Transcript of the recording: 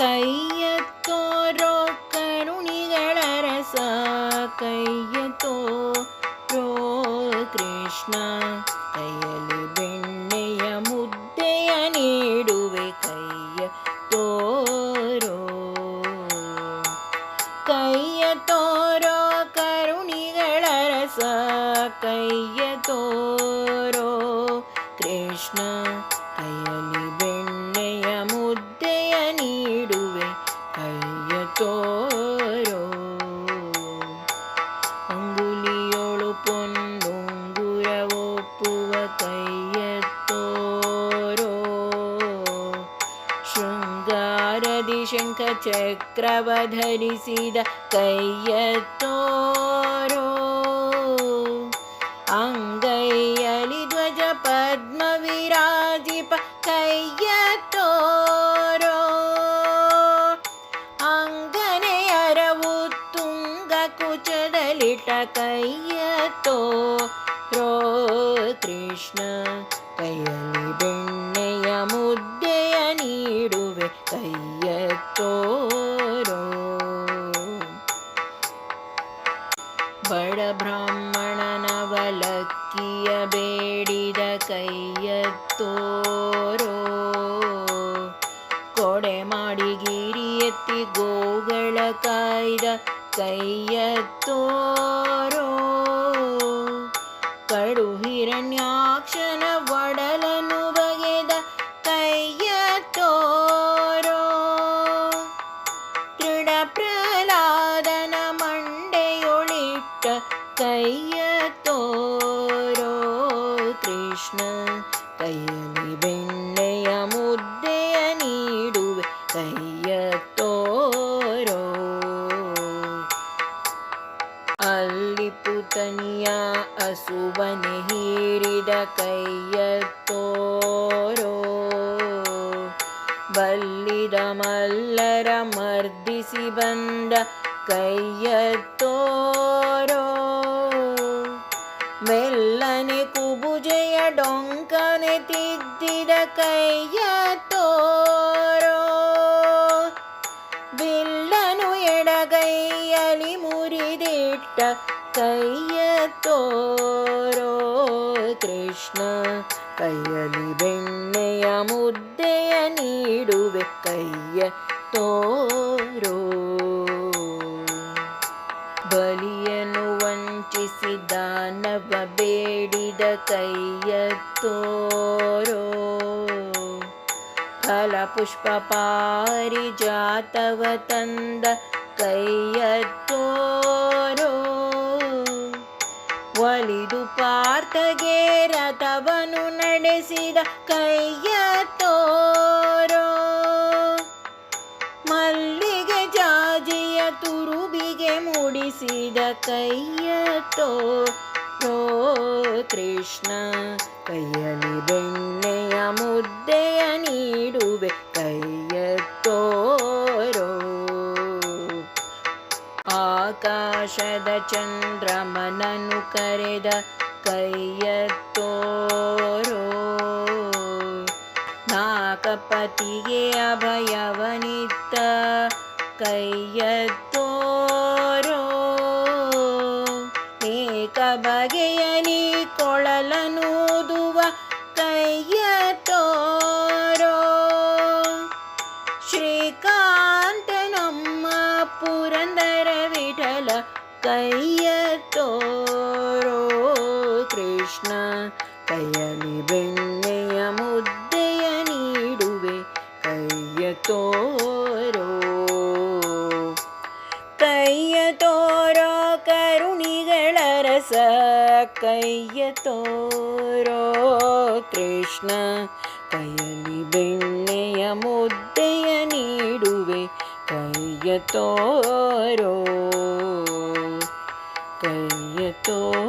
കയ്യത്തോരോ കരുണികളരസ കയ്യത്തോരോ കൃഷ്ണ. കയ്യലി വെണ്ണയ മുദ്ദയ നേടുവെ. കയ്യ തോരോ കയ്യത്തോരോ കരുണികളരസ കയ്യത്തോരോ കൃഷ്ണ. ಶೃಂಗಾರದಿ ಶಂಖ ಚಕ್ರವ ಧರಿಸಿದ ಕೈಯ ತೋರೋ ಅಂಗೈಯಲಿ ಧ್ವಜ ಪದ್ಮ ವಿರಾಜಿಪ ಕೈಯ ತೋರೋ ಅಂಗನೆಯರವು ತುಂಗ ಕುಚದಲಿಟ ಕೈಯ ತೋರೋ ಕೃಷ್ಣ ಕೈಯಲ್ಲಿ ತೋರೋ. ಬಡ ಬ್ರಾಹ್ಮಣನ ವಲಕ್ಕಿಯ ಬೇಡಿದ ಕೈಯ ತೋರೋ. ಕೊಡೆ ಮಾಡಿ ಗಿರಿಯತ್ತಿ ಗೋಗಳ ಕಾಯ್ದ ಕೈಯ ತೋರೋ. ಕಡು ಹಿರಣ್ಯಾಕ್ಷನ ಒಡಲನು തന്നെ ഹീരിട കയ്യത്തോരോ. വല്ലിടമല്ലരമർദ്ദിസി ബന്ധ കയ്യത്തോരോ മെല്ലനെ കുബുജയ ഡൊങ്കനെ തിദ്ദിട കയ്യ ಕೃಷ್ಣ ಕೈಯಲ್ಲಿ ಬೆಣ್ಣೆಯ ಮುದ್ದೆಯ ನೀಡುವೆ ಕೈಯ ತೋರೋ ಬಲಿಯನು ವಂಚಿಸಿ ದಾನವ ಬೇಡಿದ ಕೈಯ ತೋರೋ ಫಲ ಪುಷ್ಪ ಪಾರಿಜಾತವ ತಂದ ಕೈಯ ತೋರೋ ಒಲಿದು ಪಾರ್ಥಗೆ ರಥವನು ನಡೆಸಿದ ಕೈಯ ತೋರೋ. ಮಲ್ಲಿಗೆ ಜಾಜಿಯ ತುರುಬಿಗೆ ಮೂಡಿಸಿದ ಕೈಯ ತೋರೋ. ಕೃಷ್ಣ ಕೈಯಲ್ಲಿ ಬೆಣ್ಣೆಯ ಮುದ್ದೆಯ ನಡೆದ ತೋರೋ ನಾಕಪತಿಗೆ ಅಭಯವನಿತ್ತ ಕೈಯತ್ತೋರೋ. ಏಕ ಬಗೆಯ ನೀ ಕೊಳಲನು ಕೃಷ್ಣ ಕೈಯಲ್ಲಿ ಬೆಣ್ಣೆಯ ಮುದ್ದೆಯ ನೀಡುವೆ ಕೈಯ ತೋರೋ ಕೈಯ ತೋರೋ ಕರುಣಿಗಳ ರಸ ಕೈಯ ತೋರೋ ಕೃಷ್ಣ ಕೈಯಲ್ಲಿ ಬೆಣ್ಣೆಯ ಮುದ್ದೆಯ ನೀಡುವೆ ಕೈಯ ತೋರೋ ಕೈಯ ತೋರೋ